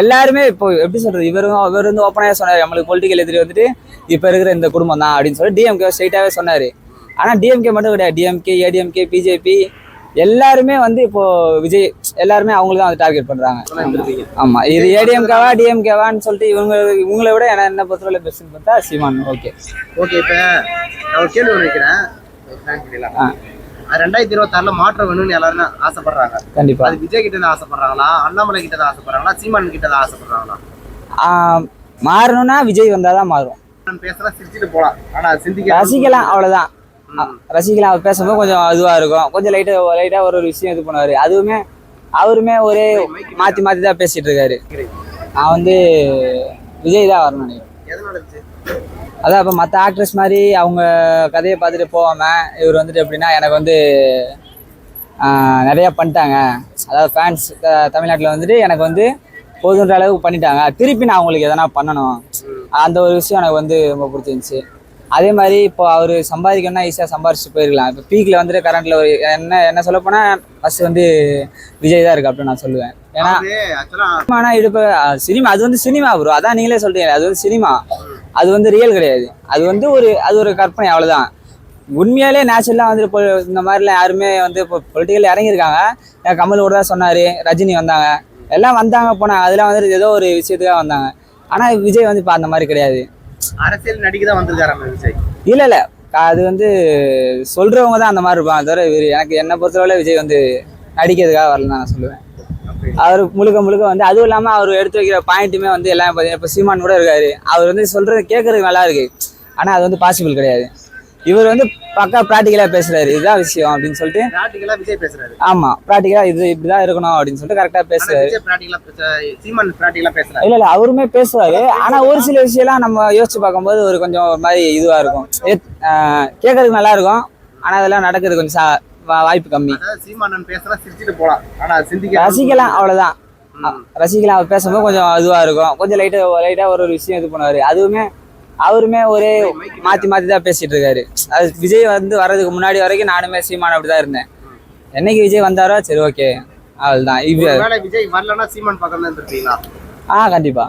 எல்லாருமே இப்போ எப்படி சொல்றது? இவரும் இவர் வந்து ஓப்பனாக சொன்னார். நம்மளுக்கு பொலிட்டிக்கல் எதிரி வந்துட்டு இப்போ இருக்கிற இந்த குடும்பம் தான் அப்படின்னு சொல்லி டிஎம்கே ஸ்ட்ரைட்டாகவே சொன்னார். ஆனால் டிஎம்கே மட்டும் கிடையாது. டிஎம்கே ஏடிஎம்கே பிஜேபி எல்லாருமே வந்து இப்போ விஜய் எல்லாருமே அவங்களுக்கு தான் வந்து டார்கெட் பண்றாங்க. இருந்திருப்பீங்க ஆமா. இது ஏடிஎம்கேவா டிஎம்கேவான்னு சொல்லிட்டு இவங்க இவங்களை விட என்ன என்ன பொறுத்தவரை பெஸ்ட்னு பார்த்தா சீமான். ஓகே ஓகே இப்ப நான் கேள்வி ஒண்ணு ரெண்டாயிரத்தி இருபத்தி ஆறுல மாற்றம் வேணும்னு எல்லாரும் ஆசைப்படுறாங்க. கண்டிப்பா. அது விஜய் கிட்ட தான் ஆசைப்படுறாங்களா? அண்ணாமலை கிட்ட தான் ஆசைப்படுறாங்களா? சீமான் கிட்ட தான் ஆசைப்படுறாங்களா? மாறணும்னா விஜய் வந்தாதான் மாறும். நான் பேசலாம் சிரிச்சுட்டு போலாம். ஆனா சிந்திக்க ரசிக்கலாம் அவ்வளவுதான். ரசிக்கலாம் அவர் பேசும்போது கொஞ்சம் இதுவா இருக்கும். கொஞ்சம் லைட்டா லைட்டா ஒரு ஒரு விஷயம் இது பண்ணுவாரு. அதுவுமே அவருமே ஒரே மாத்தி மாத்தி தான் பேசிட்டு இருக்காரு. நான் வந்து விஜய் தான் வரணும் நினைக்கிறேன். அதான் இப்போ மற்ற ஆக்ட்ரஸ் மாதிரி அவங்க கதையை பார்த்துட்டு போகாம இவர் வந்துட்டு எப்படின்னா எனக்கு வந்து நிறைய பண்ணிட்டாங்க. அதாவது ஃபேன்ஸ் தமிழ்நாட்டில் வந்துட்டு எனக்கு வந்து போதுன்ற அளவுக்கு பண்ணிட்டாங்க. திருப்பி நான் அவங்களுக்கு எதனா பண்ணணும். அந்த ஒரு விஷயம் எனக்கு வந்து ரொம்ப பிடிச்சிருந்துச்சு. அதே மாதிரி இப்போ அவர் சம்பாதிக்கணும்னா ஈஸியாக சம்பாரிச்சு போயிருக்கலாம். இப்போ பீக்கில் வந்துட்டு கரண்ட்ல ஒரு என்ன என்ன சொல்ல போனால் ஃபர்ஸ்ட் வந்து விஜய் தான் இருக்கு அப்படின்னு நான் சொல்லுவேன். ஏன்னா சினிமானா இடுப்பு சினிமா அது வந்து சினிமா ப்ரோ அதான் நீங்களே சொல்றீங்க. அது வந்து சினிமா. அது வந்து ரியல் கிடையாது. அது வந்து ஒரு அது ஒரு கற்பனை அவ்வளவுதான். உண்மையாலே நேச்சுரலாக வந்து இப்போ இந்த மாதிரிலாம் யாருமே வந்து இப்போ பொலிட்டிக்கல் இறங்கியிருக்காங்க. கமல் கூட தான் சொன்னார் ரஜினி வந்தாங்க. எல்லாம் வந்தாங்க போனாங்க அதெல்லாம் வந்துட்டு ஏதோ ஒரு விஷயத்துக்காக வந்தாங்க. ஆனால் விஜய் வந்து இப்போ அந்த மாதிரி கிடையாது. அரசியல் நடிக்க தான் வந்திருக்காரு நம்ம விஜய்? இல்லை இல்லை. அது வந்து சொல்கிறவங்க தான் அந்த மாதிரி இருப்பாங்க. தவிர எனக்கு என்னை பொறுத்தவரை விஜய் வந்து நடிக்கிறதுக்காக வரல நான் சொல்லுவேன். அவர் முழுக்க முழுக்க வந்து அதுவும் இல்லாமல் அவர் எடுத்து வைக்கிற பாயிண்ட்டுமே வந்து எல்லாம் பார்த்தீங்கன்னா இப்போ சீமான் கூட இருக்காரு. அவர் வந்து சொல்றது கேட்கறதுக்கு நல்லா இருக்கு. ஆனால் அது வந்து பாசிபிள் கிடையாது. இவர் வந்து பக்கா ப்ராக்டிக்கலாக பேசுறாரு. இதுதான் விஷயம் அப்படின்னு சொல்லிட்டு பிராக்டிகலா விஜய் பேசுறாரு. ஆமாம் ப்ராக்டிக்கலாக இது இப்படிதான் இருக்கணும் அப்படின்னு சொல்லிட்டு கரெக்டாக பேசுறாரு. சீமான் பிராக்டிகலா பேசுறாரு இல்ல இல்ல அவருமே பேசுவாரு ஆனா ஒரு சில விஷயம்லாம் நம்ம யோசிச்சு பார்க்கும்போது ஒரு கொஞ்சம் ஒரு மாதிரி இதுவா இருக்கும். கேட்கறதுக்கு நல்லா இருக்கும். ஆனா அதெல்லாம் நடக்கிறது கொஞ்சம் வாய்ப்பு கம்மி. சீமானன் பேசலாம் சிரிச்சுட்டு போலாம். ஆனா சிந்திக்க ரசிக்கலாம் அவ்வளவுதான். ரசிக்கலாம் அவர் பேசும்போது கொஞ்சம் இதுவா இருக்கும். கொஞ்சம் லைட்டா லைட்டா ஒரு ஒரு விஷயம் இது பண்ணுவாரு. அதுவுமே அவருமே ஒரே மாத்தி மாத்தி தான் பேசிட்டு இருக்காரு. அது விஜய் வந்து வர்றதுக்கு முன்னாடி வரைக்கும் நானுமே சீமான் அப்படிதான் இருந்தேன். என்னைக்கு விஜய் வந்தாரோ சரி ஓகே இது ஒருவேளை விஜய் வரலன்னா சீமான் பக்கம் தான் ஆ கண்டிப்பா.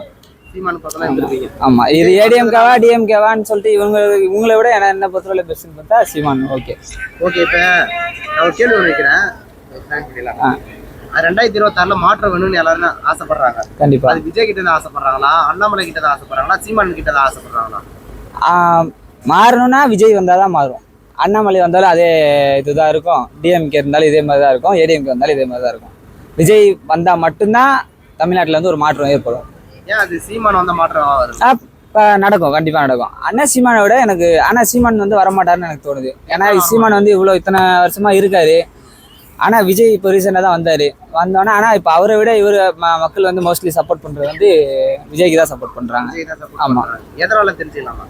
ஆமா. இது ஏடிஎம்கேவா டிஎம்கேவான்னு சொல்லிட்டு இவங்க இவங்களை விட என்ன என்ன பொறுத்தவரை பெஸ்ட்னு பார்த்தா சீமான். ஓகே ஓகே இப்ப நான் கேள்வி வைக்கிறேன். ரெண்டாயிரத்தி இருபத்தி ஆறுல மாற்றம் வேணும்னு எல்லாரும் ஆசைப்படுறாங்க. கண்டிப்பா. அது விஜய் கிட்ட தான் ஆசைப்படுறாங்களா? அண்ணாமலை கிட்ட தான் ஆசைப்படுறாங்களா? சீமான் கிட்ட தான் ஆசைப்படுறாங்களா? மாறணும்னா விஜய் வந்தாதான் மாறும். அண்ணாமலை வந்தாலும் அதே இதுதான் இருக்கும். டிஎம்கே இருந்தாலும் இதே மாதிரி தான் இருக்கும் ஏடிஎம்கே வந்தாலும் இதே மாதிரி தான் இருக்கும். விஜய் வந்தா மட்டும்தான் தமிழ்நாட்டுல வந்து ஒரு மாற்றம் ஏற்படும். ஏன் அது சீமான் வந்த மாற்றம் நடக்கும். கண்டிப்பா நடக்கும். அண்ணா சீமானை விட எனக்கு ஆனா சீமான் வந்து வரமாட்டாருன்னு எனக்கு தோணுது. ஏன்னா சீமான் வந்து இவ்வளவு இத்தனை வருஷமா இருக்காரு. ஆனா விஜய் இப்போ ரீசெண்டாக தான் வந்தாரு. வந்தோடனே ஆனா இப்போ அவரை விட இவர் மக்கள் வந்து மோஸ்ட்லி சப்போர்ட் பண்றது வந்து விஜய்க்கு தான் சப்போர்ட் பண்றாங்க. விஜய் தான் support ஆமா. பண்றாங்க. எதனால தெரிஞ்சுக்கலாமா?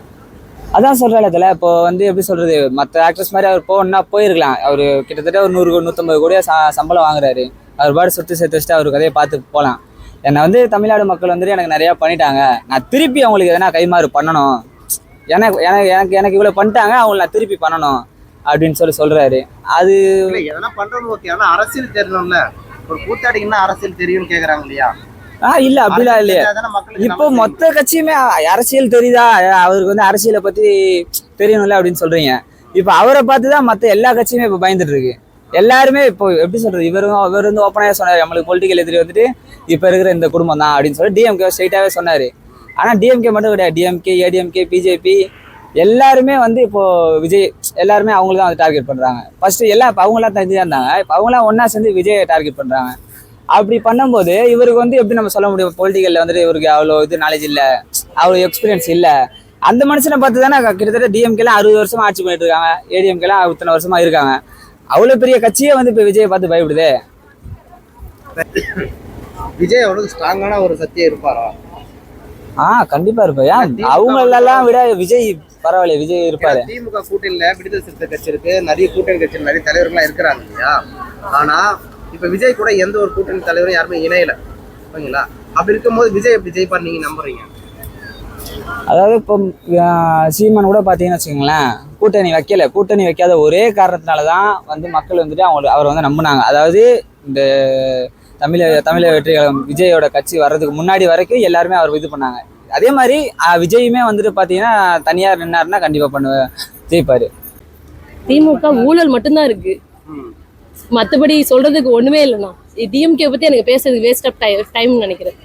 அதான் சொல்றேன் இதுல இப்போ வந்து எப்படி சொல்றது மற்ற ஆக்ட்ரஸ் மாதிரி அவர் போகணும்னா போயிருக்கலாம். அவர் கிட்டத்தட்ட ஒரு நூறு கோ- நூத்தம்பது கோடியா ச- சம்பளம் வாங்குறாரு. அவர் பாடு சொத்து சேர்த்து வச்சுட்டு அவர் கதையை பார்த்து போகலாம். என்னை வந்து தமிழ்நாடு மக்கள் வந்துட்டு எனக்கு நிறைய பண்ணிட்டாங்க. நான் திருப்பி அவங்களுக்கு எதனா கைமாறு பண்ணணும். எனக்கு எனக்கு எனக்கு எனக்கு இவ்வளோ பண்ணிட்டாங்க அவங்கள நான் திருப்பி பண்ணணும் அப்படின்னு சொல்லி சொல்றாரு. அது எதனா பண்றது ஓகே ஆனா அரசியல் தெரியணும்ல. ஒரு கூத்தாடிக்குன்னா அரசியல் தெரியும்னு கேக்குறாங்க இல்லையா? ஆ இல்ல அப்படிலாம் இல்லையா இப்போ மொத்த கட்சியுமே அரசியல் தெரியுதா? அவருக்கு வந்து அரசியலை பத்தி தெரியணும்ல அப்படின்னு சொல்றீங்க. இப்போ அவரை பார்த்து தான் மற்ற எல்லா கட்சியுமே இப்போ பயந்துட்டு இருக்கு. எல்லாருமே இப்போ எப்படி சொல்றது? இவரும் இவர் வந்து ஓப்பனாக சொன்னார். நம்மளுக்கு பொலிட்டிக்கல் எதிரி வந்துட்டு இப்போ இருக்கிற இந்த குடும்பம் தான் அப்படின்னு சொல்லி டிஎம்கே ஸ்ட்ரைட்டாகவே சொன்னார். ஆனால் டிஎம்கே மட்டும் கிடையாது. டிஎம்கே ஏடிஎம்கே பிஜேபி எல்லாருமே வந்து இப்போ விஜய் எல்லாருமே அவங்கள தான் வந்து டார்கெட் பண்ணுறாங்க ஃபர்ஸ்ட் எல்லாம் இப்போ அவங்களாம் தனியாக இருந்தாங்க. இப்போ அவங்களாம் ஒன்றா சேர்ந்து விஜயை டார்கெட் பண்ணுறாங்க அப்படி பண்ணும்போது இவருக்கு வந்து எப்படி நம்ம சொல்ல முடியும்? பொலிட்டிக்கலில் வந்துட்டு இவருக்கு அவ்வளோ இது நாலேஜ் இல்லை. அவ்வளோ எக்ஸ்பீரியன்ஸ் இல்லை. அந்த மனுஷனை பார்த்து தானே கிட்டத்தட்ட டிஎம்கேலாம் அறுபது வருஷமாக ஆட்சி பண்ணிட்டு இருக்காங்க. ஏடிஎம்கேலாம் இத்தனை வருஷமாக இருக்காங்க. அவ்வளோ பெரிய கட்சியே வந்து இப்போ விஜயை பார்த்து பயப்படுதே? விஜய் அவ்வளவு ஸ்ட்ராங்கான ஒரு சத்தியம் இருப்பாரா? ஆ கண்டிப்பா இருப்பா ஏன்? அவங்களெல்லாம் விட விஜய் பரவாயில்ல விஜய் இருப்பாரு. திமுக கூட்டணியில விடுதலை சிறுத்தை கட்சி இருக்கு. நிறைய கூட்டணி கட்சியில் நிறைய தலைவர்கள்லாம் இருக்கிறாங்க இல்லையா? ஆனா இப்ப விஜய் கூட எந்த ஒரு கூட்டணி தலைவரும் யாருமே இணையல. ஓகேங்களா அப்படி இருக்கும்போது விஜய் எப்படி ஜெயிப்பார் நீங்க நம்புறீங்க? அதாவது இப்போ சீமான் கூட பார்த்தீங்கன்னு வச்சுக்கோங்களேன். கூட்டணி வைக்கல. கூட்டணி வைக்காத ஒரே காரணத்தினால தான் வந்து மக்கள் வந்துட்டு அவங்க அவரை வந்து நம்பினாங்க. அதாவது இந்த தமிழ தமிழக வெற்றி கழகம் விஜயோட கட்சி வர்றதுக்கு முன்னாடி வரைக்கும் எல்லாருமே அவர் இது பண்ணாங்க. அதே மாதிரி விஜயுமே வந்துட்டு பார்த்தீங்கன்னா தனியார் நின்னாருன்னா கண்டிப்பாக பண்ணுவேன் ஜெயிப்பாரு. திமுக ஊழல் மட்டும்தான் இருக்கு. ம். மத்தபடி சொல்றதுக்கு ஒண்ணுமே இல்லைண்ணா. டிஎம்கே பத்தி எனக்கு பேசுறதுக்கு வேஸ்ட் ஆஃப் டைம் நினைக்கிறேன்.